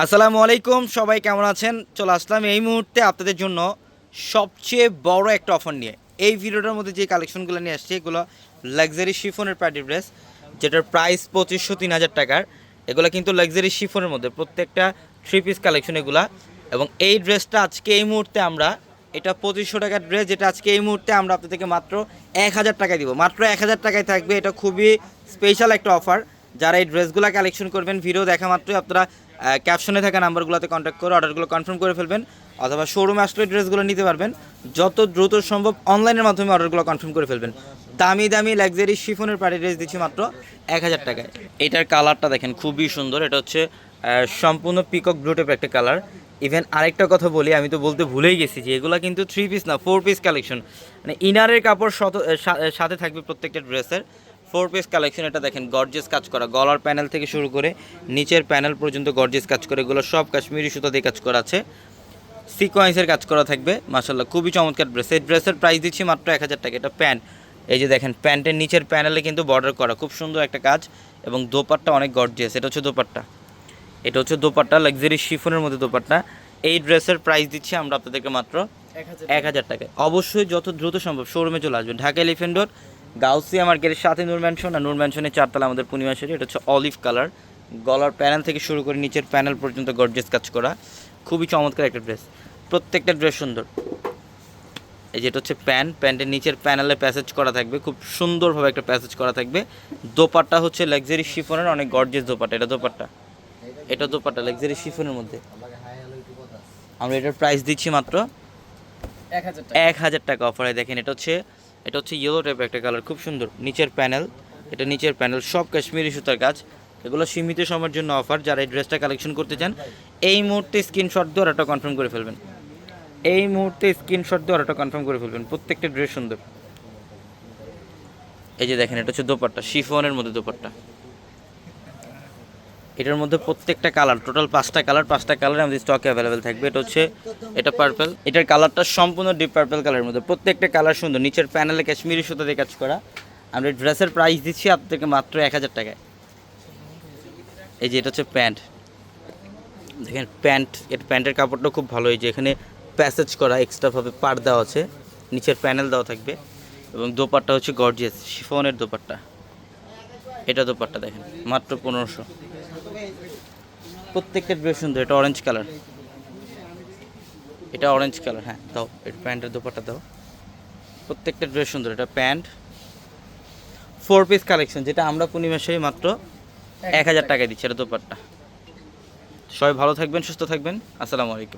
আসসালামু আলাইকুম, সবাই কেমন আছেন? চলে আসলাম এই মুহূর্তে আপনাদের জন্য সবচেয়ে বড় একটা অফার নিয়ে। এই ভিডিওটার মধ্যে যে কালেকশনগুলো নিয়ে আসছে, এগুলো লাক্সারি শিফনের পার্টি ড্রেস যেটার প্রাইস পঁচিশশো তিন হাজার টাকার। এগুলো কিন্তু লাক্সারি শিফনের মধ্যে প্রত্যেকটা থ্রি পিস কালেকশন এগুলা। এবং এই ড্রেসটা আজকে এই মুহূর্তে আমরা, এটা পঁচিশশো টাকার ড্রেস যেটা আজকে এই মুহূর্তে আমরা আপনাদেরকে মাত্র এক হাজার টাকায় দিব। মাত্র এক হাজার টাকায় থাকবে, এটা খুবই স্পেশাল একটা অফার যারা এই ড্রেসগুলো কালেকশন করবেন, ভিডিও দেখা মাত্রই আপনারা ক্যাপশনে থাকা নাম্বারগুলোতে কন্ট্যাক্ট করে অর্ডারগুলো কনফার্ম করে ফেলবেন, অথবা শোরুমে আসলে ড্রেসগুলো নিতে পারবেন। যত দ্রুত সম্ভব অনলাইনের মাধ্যমে অর্ডারগুলো কনফার্ম করে ফেলবেন। দামি দামি লাক্সারি শিফনের পাড়ি ড্রেস দিচ্ছি মাত্র এক হাজার টাকায়। এটার কালারটা দেখেন, খুবই সুন্দর। এটা হচ্ছে সম্পূর্ণ পিকক ব্লু টাইপের একটা কালার ইভেন আরেকটা কথা বলি, আমি তো বলতে ভুলেই গেছি যে এগুলো কিন্তু থ্রি পিস না ফোর পিস কালেকশন মানে ইনারের কাপড় সাথে থাকবে প্রত্যেকটা ড্রেসের ফোর পিস কালেকশন এটা দেখেন গর্জেস কাজ করা। গলার প্যানেল থেকে শুরু করে নিচের প্যানেল পর্যন্ত গর্জেস কাজ করে। এগুলো সব কাশ্মীরি সুতা দিয়ে কাজ করা আছে। সিকোয়েন্সের কাজ করা থাকবে মাসাল্লাহ খুবই চমৎকার ড্রেস এই ড্রেসের প্রাইস দিচ্ছি মাত্র এক হাজার টাকা। এটা প্যান্ট এই যে দেখেন প্যান্টের নিচের প্যানেলে কিন্তু বর্ডার করা। খুব সুন্দর একটা কাজ এবং দোপাট্টা অনেক গর্জিয়াস এটা হচ্ছে দোপাট্টা। এটা হচ্ছে দোপাট্টা লাক্সারি শিফনের মধ্যে দোপাট্টা। এই ড্রেসের প্রাইস দিচ্ছি আমরা আপনাদেরকে মাত্র এক হাজার টাকায়। অবশ্যই যত দ্রুত সম্ভব শোরুমে চলে আসবেন। ঢাকা এলিফেন্ট রোড গাউসিয়া মার্কেটের সাথে নূর ম্যানশন আর নূর ম্যানশনের চারতলা আমাদের পূর্ণিমা শাড়ি এটা হচ্ছে অলিভ কালার। গলার প্যানেল থেকে শুরু করে নিচের প্যানেল পর্যন্ত গর্জেস কাজ করা। খুবই চমৎকার একটা ড্রেস। প্রত্যেকটা ড্রেস সুন্দর। এই যেটা হচ্ছে প্যান্ট। প্যান্টের নিচের প্যানেলে প্যাসেজ করা থাকবে। খুব সুন্দরভাবে একটা প্যাসেজ করা থাকবে। দোপাট্টা হচ্ছে লাক্সারি শিফনের অনেক গর্জেস দোপাট্টা। এটা দোপাট্টা। এটা দোপাট্টা লাক্সারি শিফনের মধ্যে। আমরা এটার প্রাইস দিচ্ছি মাত্র এক হাজার টাকা। এক হাজার টাকা অফারে দেখেন এটা হচ্ছে এটা হচ্ছে ইয়েলো টাইপের একটা কালার খুব সুন্দর। নিচের প্যানেল এটা নিচের প্যানেল সব কাশ্মীরি সুতার কাজ এগুলো সীমিত সময়ের জন্য অফার যারা এই ড্রেসটা কালেকশন করতে চান, এই মুহূর্তে স্ক্রিনশট দিয়ে অর্ডারটা কনফার্ম করে ফেলবেন। এই মুহূর্তে স্ক্রিনশট দিয়ে অর্ডারটা কনফার্ম করে ফেলবেন, প্রত্যেকটা ড্রেস সুন্দর। এই যে দেখেন, এটা হচ্ছে দোপাট্টা, শিফনের মধ্যে দোপাট্টা। এটার মধ্যে প্রত্যেকটা কালার টোটাল পাঁচটা কালার পাঁচটা কালার আমাদের স্টকে অ্যাভেলেবেল থাকবে। এটা হচ্ছে, এটা পার্পল এটার কালারটা সম্পূর্ণ ডিপ পার্পেল কালারের মধ্যে। প্রত্যেকটা কালার সুন্দর। নিচের প্যানেলে কাশ্মীরি সুতো দিয়ে কাজ করা। আমরা ড্রেসের প্রাইস দিচ্ছি আপনাদেরকে মাত্র এক হাজার টাকায়। এই যে এটা হচ্ছে প্যান্ট দেখেন প্যান্ট এটা প্যান্টের কাপড়টা খুব ভালো। এই যে এখানে প্যাসেজ করা এক্সট্রাভাবে পার দেওয়া আছে। নিচের প্যানেল দেওয়া থাকবে। এবং দোপাট্টা হচ্ছে গর্জিয়াস শিফনের দোপাট্টা। এটা দোপাট্টা দেখেন, মাত্র পনেরোশো। প্রত্যেকটা বেশ সুন্দর, এটা অরেঞ্জ কালার এটা অরেঞ্জ কালার হ্যাঁ দাও এটা প্যান্টের দুপাটা দাও। প্রত্যেকটা ড্রেস সুন্দর, এটা প্যান্ট। ফোর পিস কালেকশন যেটা আমরা পূর্ণিমাসে মাত্র এক হাজার টাকায় দিচ্ছি, এটা দোপাট্টা। সবাই ভালো থাকবেন, সুস্থ থাকবেন। আসসালামু আলাইকুম।